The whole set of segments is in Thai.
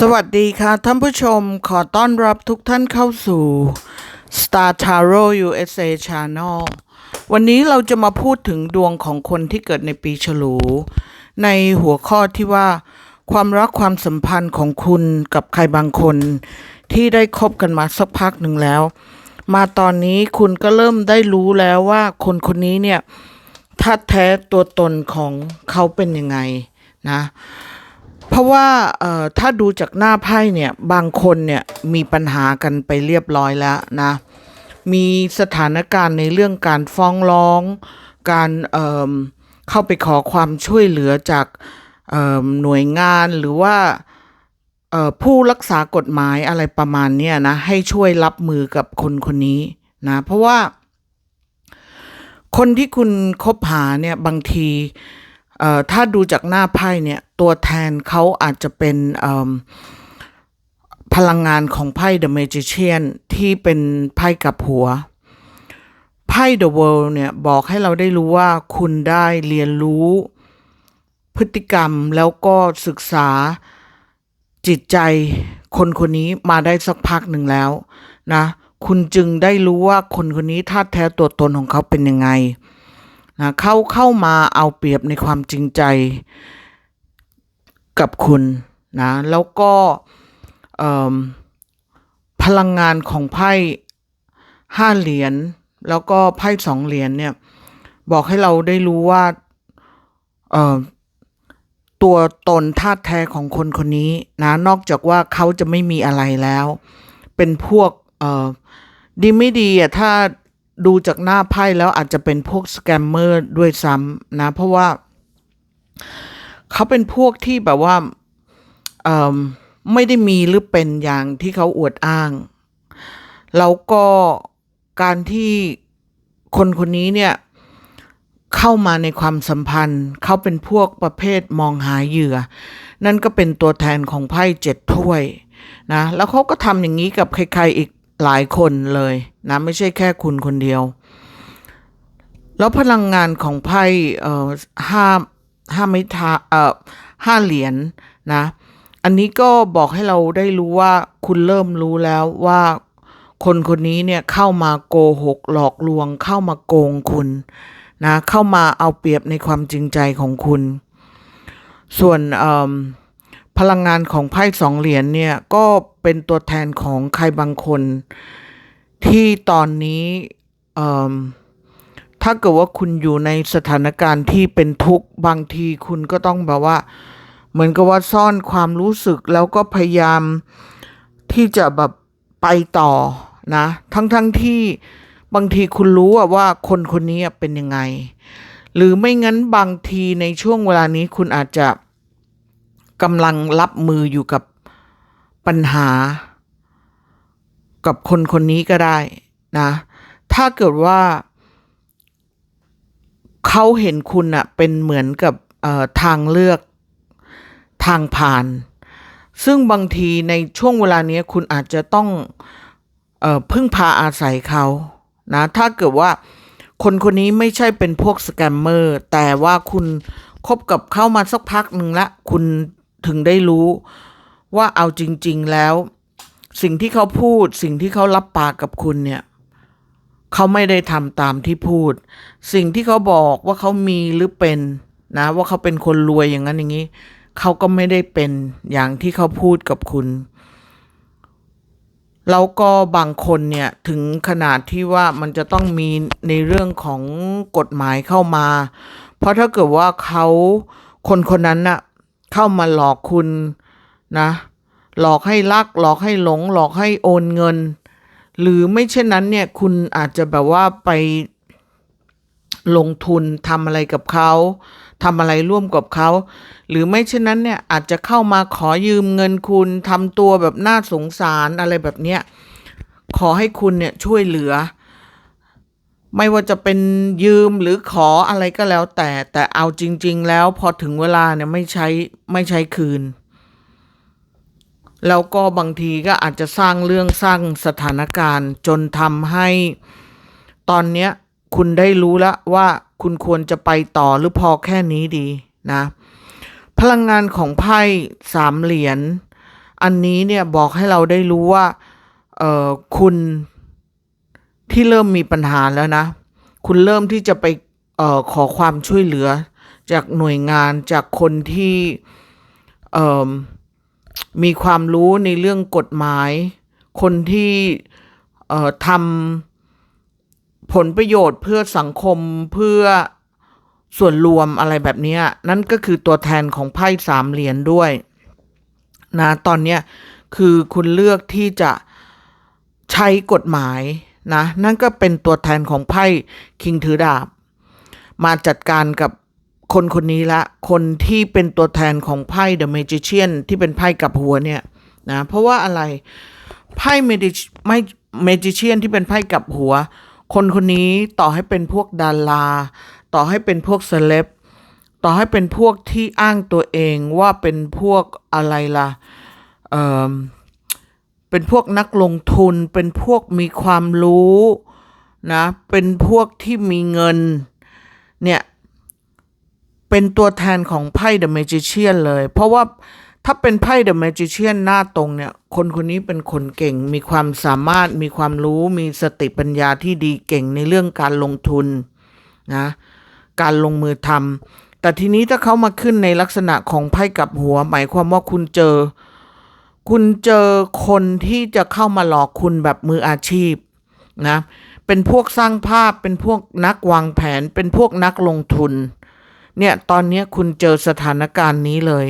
สวัสดีค่ะ ท่านผู้ชมขอต้อนรับทุกท่านเข้าสู่ Star Tarot USA Channel วันนี้เราจะมาพูดถึงดวงของคนที่เกิดในปีฉลู ในหัวข้อที่ว่า ความรักความสัมพันธ์ของคุณกับใครบางคน ที่ได้คบกันมาสักพักหนึ่งแล้ว มาตอนนี้คุณก็เริ่มได้รู้แล้วว่าคนคนนี้เนี่ยท่าแท้ตัวตนของเขาเป็นยังไงนะ เพราะว่าถ้าดูจากหน้าไพ่เนี่ยบางคนเนี่ยมีปัญหากันไปเรียบร้อยแล้วนะ มีสถานการณ์ในเรื่องการฟ้องร้อง การเเข้าไปขอความช่วยเหลือจากหน่วยงานหรือว่าผู้รักษากฎหมายอะไรประมาณเนี้ยนะให้ช่วยรับมือกับคนคนนี้นะเพราะว่าคนที่คุณคบหาเนี่ยบางทีเถ้าดูจากหน้าไพ่เนี่ย ตัวแทนเขาอาจจะเป็นพลังงานของไพ่ The Magician ที่เป็นไพ่กับหัว ไพ่ The World เนี่ย บอกให้เราได้รู้ว่าคุณได้เรียนรู้พฤติกรรมแล้วก็ศึกษาจิตใจคนคนนี้มาได้สักพักหนึ่งแล้วนะ คุณจึงได้รู้ว่าคนคนนี้ท่าแท้ตัวตนของเขาเป็นยังไง นะเข้าเข้ามาเอาเปรียบในความจริงใจกับคุณนะแล้วก็พลังงานของไพ่ห้าเหรียญแล้วก็ไพ่สองเหรียญเนี่ยบอกให้เราได้รู้ว่าตัวตนท่าแท้ของคนคนนี้นะนอกจากว่าเขาจะไม่มีอะไรแล้ว เป็นพวกดีไม่ดีอะถ้า ดูจากหน้าไพ่แล้วอาจจะเป็นพวกสแกมเมอร์ด้วยซ้ำนะ เพราะว่าเขาเป็นพวกที่แบบว่าไม่ได้มีหรือเป็นอย่างที่เขาอวดอ้าง แล้วก็การที่คนคนนี้เนี่ย เข้ามาในความสัมพันธ์ เขาเป็นพวกประเภทมองหาเหยื่อ นั่นก็เป็นตัวแทนของไพ่เจ็ดถ้วยนะ แล้วเขาก็ทำอย่างนี้กับใครๆอีก หลายคนเลยนะไม่ใช่แค่คุณคนเดียว แล้วพลังงานของไพ่เอ่อห้าห้าไม้ทาเอ่อห้าเหรียญนะอันนี้ก็บอกให้เราได้รู้ว่าคุณเริ่มรู้แล้วว่าคนคนนี้เนี่ยเข้ามาโกหกหลอกลวง เข้ามาโกงคุณนะเข้ามาเอาเปรียบในความจริงใจของคุณ ส่วนพลังงานของไพ่สองเหรียญเนี่ยก็ เป็นตัวแทนของใครบางคน ที่ตอนนี้ถ้าเกิดว่าคุณอยู่ในสถานการณ์ที่เป็นทุกข์บางทีคุณก็ต้องแบบว่า เหมือนกับว่าซ่อนความรู้สึกแล้วก็พยายามที่จะแบบไปต่อนะ ทั้งๆทที่บางทีคุณรู้อะว่าคนคนนี้อะเป็นยังไง หรือไม่งั้นบางทีในช่วงเวลานี้คุณอาจจะกำลังรับมืออยู่กับ ปัญหา กับคนคนนี้ก็ได้นะ ถ้าเกิดว่า เขาเห็นคุณอะเป็นเหมือนกับทางเลือกทางผ่าน ซึ่งบางทีในช่วงเวลานี้คุณอาจจะต้องเอ่อพึ่งพาอาศัยเขานะ ถ้าเกิดว่าคนคนนี้ไม่ใช่เป็นพวกสแกมเมอร์ แต่ว่าคุณคบกับเขามาสักพักหนึ่งละ คุณถึงได้รู้ ว่าเอาจริง ๆแล้ว สิ่งที่เขาพูด สิ่งที่เขารับปากกับคุณเนี่ยเขาไม่ได้ทำตามที่พูด สิ่งที่เขาบอกว่าเขามีหรือเป็นนะว่าเขาเป็นคนรวยอย่างนั้นอย่างนี้เขาก็ไม่ได้เป็นอย่างที่เขาพูดกับคุณ แล้วก็บางคนเนี่ยถึงขนาดที่ว่ามันจะต้องมีในเรื่องของกฎหมายเข้ามา เพราะถ้าเกิดว่าเขาคนคนนั้นน่ะเข้ามาหลอกคุณ นะ หลอกให้รัก หลอกให้หลง หลอกให้โอนเงิน หรือไม่เช่นนั้นเนี่ยคุณอาจจะแบบว่าไปลงทุนทำอะไรกับเขาทำอะไรร่วมกับเขา หรือไม่เช่นนั้นเนี่ยอาจจะเข้ามาขอยืมเงินคุณทำตัวแบบน่าสงสารอะไรแบบเนี้ยขอให้คุณเนี่ยช่วยเหลือ ไม่ว่าจะเป็นยืมหรือขออะไรก็แล้วแต่แต่เอาจริง ๆ แล้วพอถึงเวลาเนี่ยไม่ใช้ไม่ใช้คืน แล้วก็บางทีก็อาจจะสร้างเรื่องสร้างสถานการณ์ จนทำให้ตอนเนี้ยคุณได้รู้แล้วว่าคุณควรจะไปต่อหรือพอแค่นี้ดีนะ พลังงานของไพ่สามเหรียญอันนี้เนี่ยบอกให้เราได้รู้ว่าเออคุณที่เริ่มมีปัญหาแล้วนะ คุณเริ่มที่จะไปเออขอความช่วยเหลือ จากหน่วยงานจากคนที่เออ มีความรู้ในเรื่องกฎหมาย คนที่ทำผลประโยชน์เพื่อสังคมเพื่อส่วนรวมอะไรแบบนี้ นั่นก็คือตัวแทนของไพ่สามเหรียญด้วยนะตอนเนี้ยคือคุณเลือกที่จะใช้กฎหมายนะนั่นก็เป็นตัวแทนของไพ่คิงถือดาบ มาจัดการกับ คนคนนี้ละ คนที่เป็นตัวแทนของไพ่ The Magician ที่เป็นไพ่กับหัวเนี่ยนะเพราะว่าอะไรไพ่ Magic ไม่ Magician ที่เป็นไพ่กับหัว คนคนนี้ต่อให้เป็นพวกดาราต่อให้เป็นพวกเซเลบต่อให้เป็นพวกที่อ้างตัวเองว่าเป็นพวกอะไรล่ะเออเป็นพวกนักลงทุน เป็นพวกมีความรู้นะเป็นพวกที่มีเงินเนี่ย เป็นตัวแทนของไพ่ The Magician เลย เพราะว่าถ้าเป็นไพ่ The Magician หน้าตรงเนี่ย คนคนนี้เป็นคนเก่ง มีความสามารถ มีความรู้ มีสติปัญญาที่ดีเก่งในเรื่องการลงทุนนะ การลงมือทำ แต่ทีนี้ถ้าเขามาขึ้นในลักษณะของไพ่กับหัว หมายความว่าคุณเจอ คุณเจอคนที่จะเข้ามาหลอกคุณแบบมืออาชีพนะ เป็นพวกสร้างภาพ เป็นพวกนักวางแผน เป็นพวกนักลงทุน เนี่ยตอนนี้คุณเจอสถานการณ์นี้เลย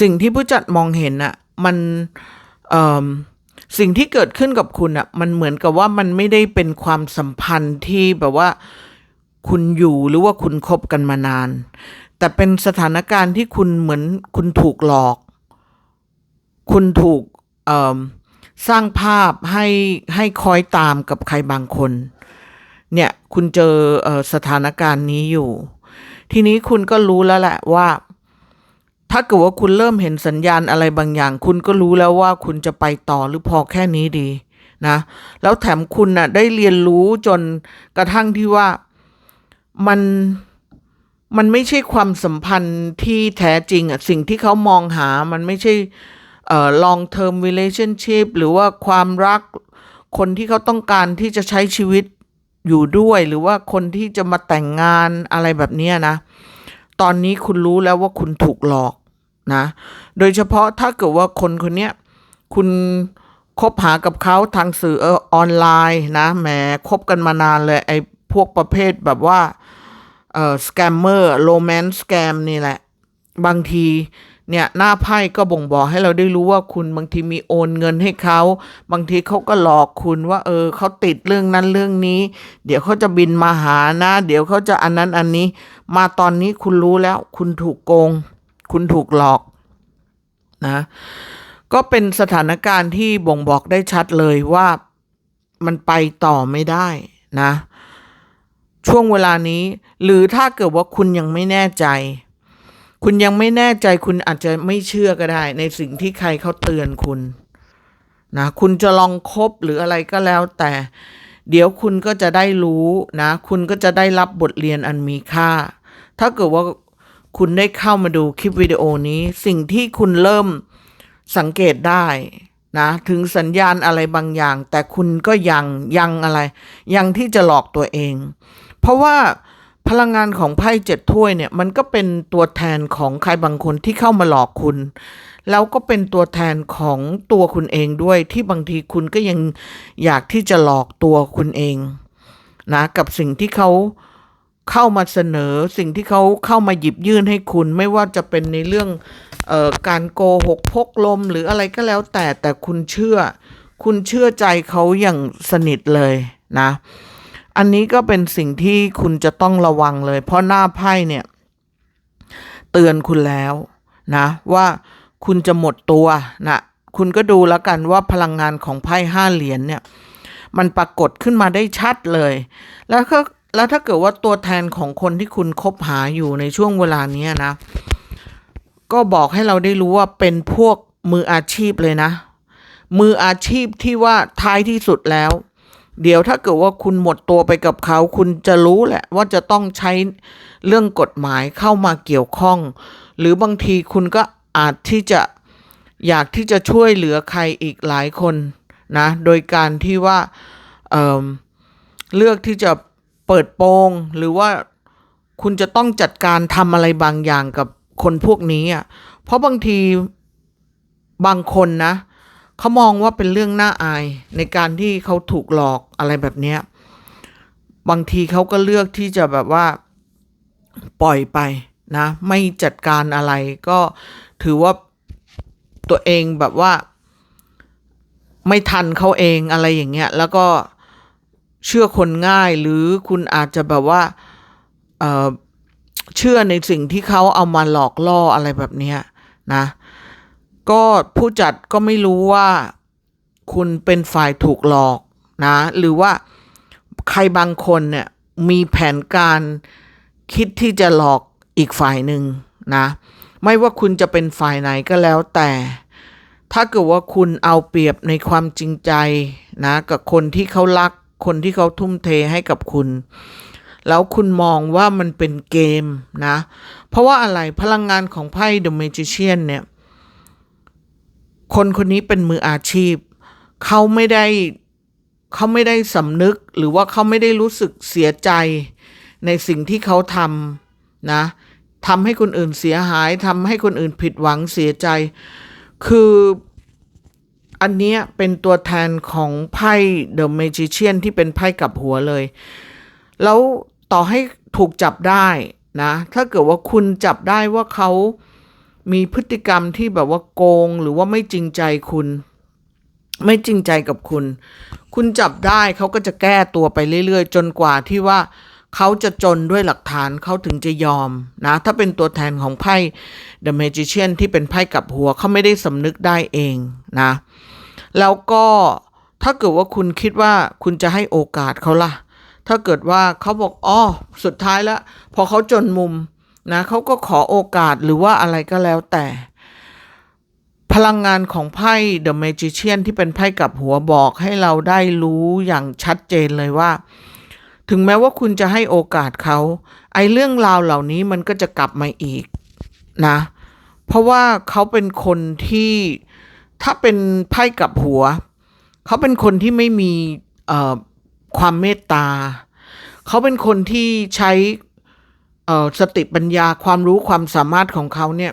สิ่งที่ผู้จัดมองเห็นอะมันสิ่งที่เกิดขึ้นกับคุณอะมันเหมือนกับว่ามันไม่ได้เป็นความสัมพันธ์ที่แบบว่าคุณอยู่หรือว่าคุณคบกันมานาน แต่เป็นสถานการณ์ที่คุณเหมือนคุณถูกหลอก คุณถูกสร้างภาพให้ให้คอยตามกับใครบางคน เนี่ยคุณเจอสถานการณ์นี้อยู่ ทีนี้คุณก็รู้แล้วแหละว่า ถ้าเกิดว่าคุณเริ่มเห็นสัญญาณอะไรบางอย่าง คุณก็รู้แล้วว่าคุณจะไปต่อหรือพอแค่นี้ดีนะแล้วแถมคุณน่ะได้เรียนรู้จนกระทั่งที่ว่ามันมันไม่ใช่ความสัมพันธ์ที่แท้จริงอะสิ่งที่เขามองหามันไม่ใช่เอ่อ long term relationship หรือว่าความรักคนที่เขาต้องการที่จะใช้ชีวิต อยู่ด้วยหรือว่าคนที่จะมาแต่งงานอะไรแบบนี้นะ ตอนนี้คุณรู้แล้วว่าคุณถูกหลอกนะ โดยเฉพาะถ้าเกิดว่าคนคนนี้คุณคบหากับเขาทางสื่อออออนไลน์นะแหมคบกันมานานเลยไอ้พวกประเภทแบบว่าเอ่อสแกมเมอร์โรแมนต์สแกมนี่แหละ บางทีเนี่ยหน้าไพ่ก็บ่งบอกให้เราได้รู้ว่าคุณบางทีมีโอนเงินให้เขาบางทีเขาก็หลอกคุณว่า เออเขาติดเรื่องนั้นเรื่องนี้ เดี๋ยวเขาจะบินมาหานะ เดี๋ยวเขาจะอันนั้นอันนี้ มาตอนนี้คุณรู้แล้ว คุณถูกโกง คุณถูกหลอกนะ ก็เป็นสถานการณ์ที่บ่งบอกได้ชัดเลยว่ามันไปต่อไม่ได้นะ ช่วงเวลานี้ หรือถ้าเกิดว่าคุณยังไม่แน่ใจ คุณยังไม่แน่ใจคุณอาจจะไม่เชื่อก็ได้ ในสิ่งที่ใครเขาเตือนคุณนะคุณจะลองคบหรืออะไรก็แล้วแต่ เดี๋ยวคุณก็จะได้รู้นะ คุณก็จะได้รับบทเรียนอันมีค่า ถ้าเกิดว่าคุณได้เข้ามาดูคลิปวิดีโอนี้ สิ่งที่คุณเริ่มสังเกตได้นะถึงสัญญาณอะไรบางอย่าง แต่คุณก็ยังยังอะไร ยังที่จะหลอกตัวเอง เพราะว่า พลังงานของไพ่เจ็ดถ้วยเนี่ยมันก็เป็นตัวแทนของใครบางคนที่เข้ามาหลอกคุณ แล้วก็เป็นตัวแทนของตัวคุณเองด้วยที่บางทีคุณก็ยังอยากที่จะหลอกตัวคุณเองนะกับสิ่งที่เขาเข้ามาเสนอสิ่งที่เขาเข้ามาหยิบยื่นให้คุณไม่ว่าจะเป็นในเรื่องออการโกหกพกลมหรืออะไรก็แล้วแต่แต่คุณเชื่อ คุณเชื่อใจเขาอย่างสนิทเลยนะ อันนี้ก็เป็นสิ่งที่คุณจะต้องระวังเลย เพราะหน้าไพ่เนี่ย เตือนคุณแล้วนะ ว่าคุณจะหมดตัวนะคุณก็ดูแล้วกันว่าพลังงานของไพ่ห้าเหรียญเนี่ย มันปรากฏขึ้นมาได้ชัดเลย แล้วก็แล้วถ้าเกิดว่าตัวแทนของคนที่คุณคบหาอยู่ในช่วงเวลานี้นะ ก็บอกให้เราได้รู้ว่าเป็นพวกมืออาชีพเลยนะ มืออาชีพที่ว่าท้ายที่สุดแล้ว เดี๋ยวถ้าเกิดว่าคุณหมดตัวไปกับเขา คุณจะรู้แหละว่าจะต้องใช้เรื่องกฎหมายเข้ามาเกี่ยวข้อง หรือบางทีคุณก็อาจที่จะอยากที่จะช่วยเหลือใครอีกหลายคนนะ โดยการที่ว่าเเลือกที่จะเปิดโปงหรือว่าคุณจะต้องจัดการทำอะไรบางอย่างกับคนพวกนี้อะเพราะบางทีบางคนนะ เขามองว่าเป็นเรื่องน่าอายในการที่เขาถูกหลอกอะไรแบบเนี้ยบางทีเขาก็เลือกที่จะแบบว่าปล่อยไปนะ ไม่จัดการอะไรก็ถือว่าตัวเองแบบว่า ไม่ทันเขาเองอะไรอย่างเงี้ย แล้วก็เชื่อคนง่ายหรือคุณอาจจะแบบว่าเเชื่อในสิ่งที่เขาเอามาหลอกล่ออะไรแบบเนี้ยนะ ก็ผู้จัดก็ไม่รู้ว่าคุณเป็นฝ่ายถูกหลอกนะ หรือว่าใครบางคนเนี่ยมีแผนการคิดที่จะหลอกอีกฝ่ายหนึ่งนะ ไม่ว่าคุณจะเป็นฝ่ายไหนก็แล้วแต่ ถ้าเกิดว่าคุณเอาเปรียบในความจริงใจนะกับคนที่เขารัก คนที่เขาทุ่มเทให้กับคุณ แล้วคุณมองว่ามันเป็นเกมนะ เพราะว่าอะไรพลังงานของไพ่ The Magician เนี่ย คนคนนี้เป็นมืออาชีพ เขาไม่ได้เขาไม่ได้สำนึกหรือว่าเขาไม่ได้รู้สึกเสียใจในสิ่งที่เขาทำนะทำให้คนอื่นเสียหายทำให้คนอื่นผิดหวังเสียใจ คืออันนี้เป็นตัวแทนของไพ่ The Magician ที่เป็นไพ่กลับหัวเลย แล้วต่อให้ถูกจับได้นะ ถ้าเกิดว่าคุณจับได้ว่าเขา มีพฤติกรรมที่แบบว่าโกงหรือว่าไม่จริงใจคุณ ไม่จริงใจกับคุณ คุณจับได้เขาก็จะแก้ตัวไปเรื่อยๆ จนกว่าที่ว่าเขาจะจนด้วยหลักฐานเขาถึงจะยอมนะ ถ้าเป็นตัวแทนของไพ่ The Magician ที่เป็นไพ่กับหัวเขาไม่ได้สำนึกได้เองนะ แล้วก็ถ้าเกิดว่าคุณคิดว่าคุณจะให้โอกาสเขาล่ะ ถ้าเกิดว่าเขาบอกอ๋อสุดท้ายแล้ว พอเขาจนมุม นะเขาก็ขอโอกาสหรือว่าอะไรก็แล้วแต่ พลังงานของไพ่ The Magician ที่เป็นไพ่กลับหัวบอกให้เราได้รู้อย่างชัดเจนเลยว่า ถึงแม้ว่าคุณจะให้โอกาสเขา ไอ้เรื่องราวเหล่านี้มันก็จะกลับมาอีกนะ เพราะว่าเขาเป็นคนที่ถ้าเป็นไพ่กลับหัว เขาเป็นคนที่ไม่มีความเมตตา เขาเป็นคนที่ใช้ เอ่อสติปัญญาความรู้ความสามารถของเขาเนี่ย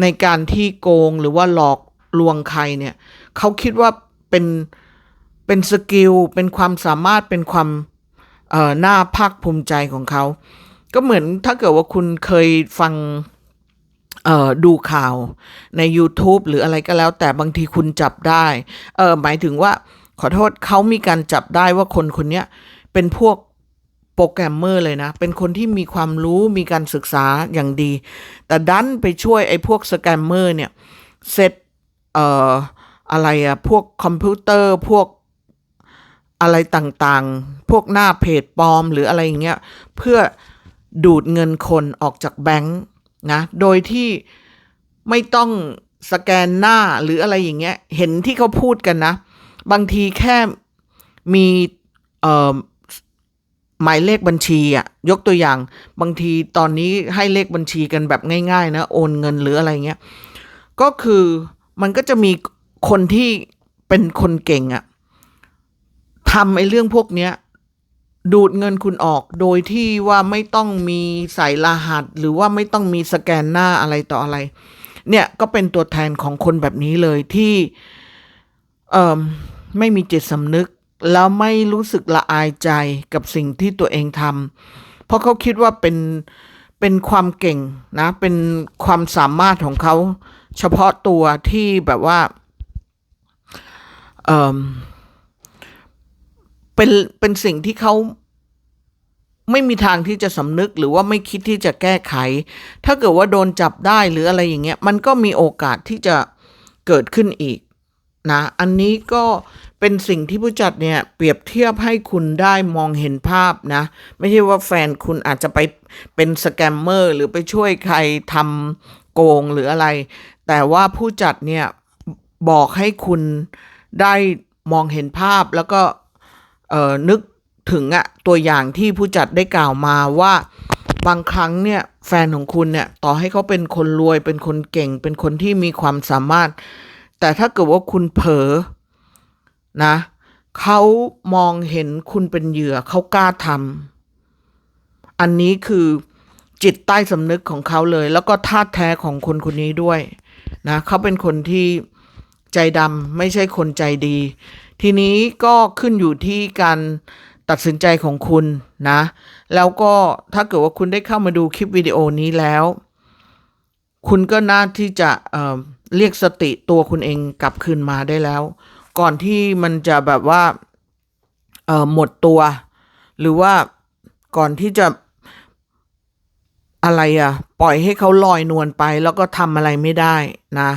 ในการที่โกงหรือว่าหลอกลวงใครเนี่ยเขาคิดว่าเป็นเป็นสกิลเป็นความสามารถเป็นความเอ่อน่าภาคภูมิใจของเขา ก็เหมือนถ้าเกิดว่าคุณเคยฟังเอ่อดูข่าวใน YouTube หรืออะไรก็แล้ว แต่บางทีคุณจับได้เออหมายถึงว่าขอโทษเขามีการจับได้ว่าคนคนนี้เป็นพวก โปรแกรมเมอร์เลยนะ เป็นคนที่มีความรู้มีการศึกษาอย่างดี แต่ดันไปช่วยไอ้พวกสแกมเมอร์เนี่ยเซตเอ่ออะไรอะพวกคอมพิวเตอร์พวกอะไรต่างๆ พวกหน้าเพจปลอมหรืออะไรอย่างเงี้ย เพื่อดูดเงินคนออกจากแบงค์นะ โดยที่ไม่ต้องสแกนหน้าหรืออะไรอย่างเงี้ย เห็นที่เขาพูดกันนะ บางทีแค่มีเอ่อ หมายเลขบัญชีอะยกตัวอย่างบางทีตอนนี้ให้เลขบัญชีกันแบบง่ายๆนะโอนเงินหรืออะไรเงี้ยก็คือมันก็จะมีคนที่เป็นคนเก่งอะทำไอ้เรื่องพวกเนี้ย ดูดเงินคุณออกโดยที่ว่าไม่ต้องมีใส่รหัส หรือว่าไม่ต้องมีสแกนหน้าอะไรต่ออะไร เนี่ยก็เป็นตัวแทนของคนแบบนี้เลยที่เอ่อไม่มีจิตสำนึก แล้วไม่รู้สึกละอายใจกับสิ่งที่ตัวเองทำเพราะเขาคิดว่าเป็นเป็นความเก่งนะ เป็นความสามารถของเขาเฉพาะตัวที่แบบว่าเออเป็นเป็นสิ่งที่เขาไม่มีทางที่จะสำนึกหรือว่าไม่คิดที่จะแก้ไข ถ้าเกิดว่าโดนจับได้หรืออะไรอย่างเงี้ย มันก็มีโอกาสที่จะเกิดขึ้นอีกนะ อันนี้ก็ เป็นสิ่งที่ผู้จัดเนี่ยเปรียบเทียบให้คุณได้มองเห็นภาพนะ ไม่ใช่ว่าแฟนคุณอาจจะไปเป็นสแกมเมอร์หรือไปช่วยใครทำโกงหรืออะไร แต่ว่าผู้จัดเนี่ยบอกให้คุณได้มองเห็นภาพแล้วก็นึกถึงอะตัวอย่างที่ผู้จัดได้กล่าวมาว่าบางครั้งเนี่ยแฟนของคุณเนี่ยต่อให้เขาเป็นคนรวยเป็นคนเก่ง เป็นคนที่มีความสามารถ แต่ถ้าเกิดว่าคุณเผลอ นะเขามองเห็นคุณเป็นเหยื่อเขากล้าทำอันนี้คือจิตใต้สำนึกของเขาเลย แล้วก็ธาตุแท้ของคนคนนี้ด้วยนะเขาเป็นคนที่ใจดำไม่ใช่คนใจดี ทีนี้ก็ขึ้นอยู่ที่การตัดสินใจของคุณนะ แล้วก็ถ้าเกิดว่าคุณได้เข้ามาดูคลิปวิดีโอนี้แล้ว คุณก็น่าที่จะเเรียกสติตัวคุณเองกลับคืนมาได้แล้ว ก่อนที่มันจะแบบว่าเอ่อหมดตัว หรือว่าก่อนที่จะอะไรอะปล่อยให้เขาลอยนวลไป แล้วก็ทำอะไรไม่ได้นะ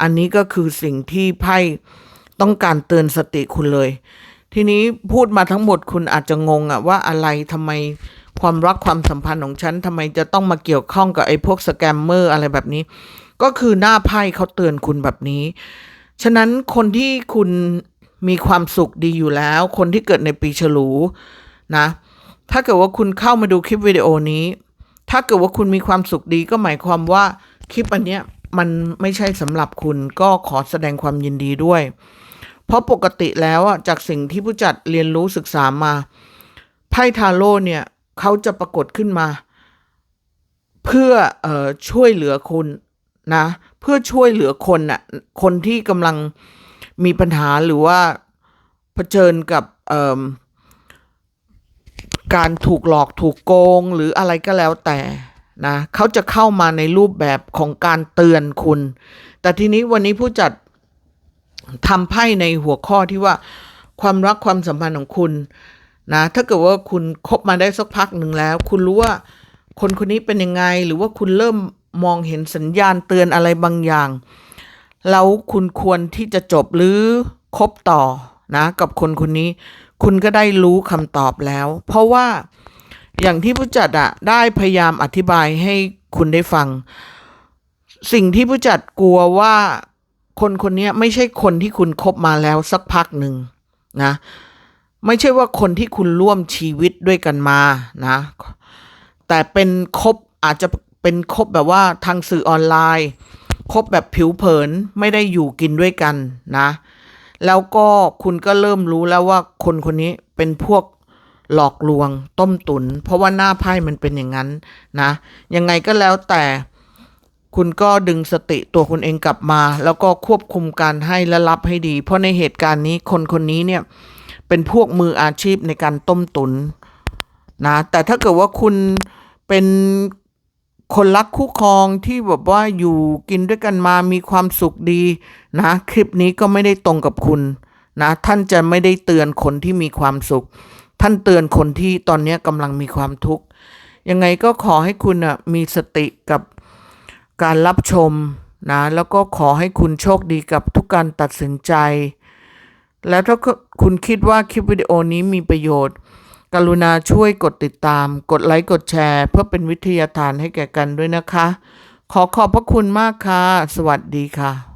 อันนี้ก็คือสิ่งที่ไพ่ต้องการเตือนสติคุณเลย ทีนี้พูดมาทั้งหมดคุณอาจจะงงอะว่าอะไรทำไมความรักความสัมพันธ์ของฉันทำไมจะต้องมาเกี่ยวข้องกับไอ้พวกสแกมเมอร์อะไรแบบนี้ ก็คือหน้าไพ่เขาเตือนคุณแบบนี้ ฉะนั้นคนที่คุณมีความสุขดีอยู่แล้ว คนที่เกิดในปีฉลูนะ ถ้าเกิดว่าคุณเข้ามาดูคลิปวิดีโอนี้ ถ้าเกิดว่าคุณมีความสุขดีก็หมายความว่าคลิปอันเนี้ยมันไม่ใช่สำหรับคุณก็ขอแสดงความยินดีด้วย เพราะปกติแล้วอะจากสิ่งที่ผู้จัดเรียนรู้ศึกษามาไพ่ทาโร่เนี่ยเขาจะปรากฏขึ้นมา เพื่อเอ่อช่วยเหลือคุณ นะเพื่อช่วยเหลือคนน่ะคนที่กำลังมีปัญหาหรือว่าเผชิญกับการถูกหลอกถูกโกงหรืออะไรก็แล้วแต่นะเขาจะเข้ามาในรูปแบบของการเตือนคุณ แต่ทีนี้วันนี้ผู้จัดทำไพ่ในหัวข้อที่ว่าความรักความสัมพันธ์ของคุณนะถ้าเกิดว่าคุณคบมาได้สักพักหนึ่งแล้ว คุณรู้ว่าคนคนนี้เป็นยังไง หรือว่าคุณเริ่ม มองเห็นสัญญาณเตือนอะไรบางอย่าง แล้วคุณควรที่จะจบหรือคบต่อนะกับคนคนนี้ คุณก็ได้รู้คำตอบแล้ว เพราะว่าอย่างที่ผู้จัดอะได้พยายามอธิบายให้คุณได้ฟัง สิ่งที่ผู้จัดกลัวว่าคนคนนี้ไม่ใช่คนที่คุณคบมาแล้วสักพักหนึ่งนะไม่ใช่ว่าคนที่คุณร่วมชีวิตด้วยกันมานะ แต่เป็นคบอาจจะ เป็นคบแบบว่าทางสื่อออนไลน์คบแบบผิวเผินไม่ได้อยู่กินด้วยกันนะ แล้วก็คุณก็เริ่มรู้แล้วว่าคนคนนี้เป็นพวกหลอกลวงต้มตุน เพราะว่าหน้าไพ่มันเป็นอย่างนั้นนะ ยังไงก็แล้วแต่คุณก็ดึงสติตัวคุณเองกลับมา แล้วก็ควบคุมการให้และรับให้ดี เพราะในเหตุการณ์นี้คนคนนี้เนี่ยเป็นพวกมืออาชีพในการต้มตุนนะแต่ถ้าเกิดว่าคุณเป็น คนรักคู่ครองที่แบบว่าอยู่กินด้วยกันมามีความสุขดีนะ คลิปนี้ก็ไม่ได้ตรงกับคุณนะท่านจะไม่ได้เตือนคนที่มีความสุข ท่านเตือนคนที่ตอนนี้กำลังมีความทุกข์ยังไงก็ขอให้คุณอะมีสติกับการรับชมนะแล้วก็ขอให้คุณโชคดีกับทุกการตัดสินใจ แล้วถ้าคุณคิดว่าคลิปวิดีโอนี้มีประโยชน์ กรุณาช่วยกดติดตาม กดไลค์ กดแชร์ เพื่อเป็นวิทยาทานให้แก่กันด้วยนะคะ ขอขอบพระคุณมากค่ะ สวัสดีค่ะ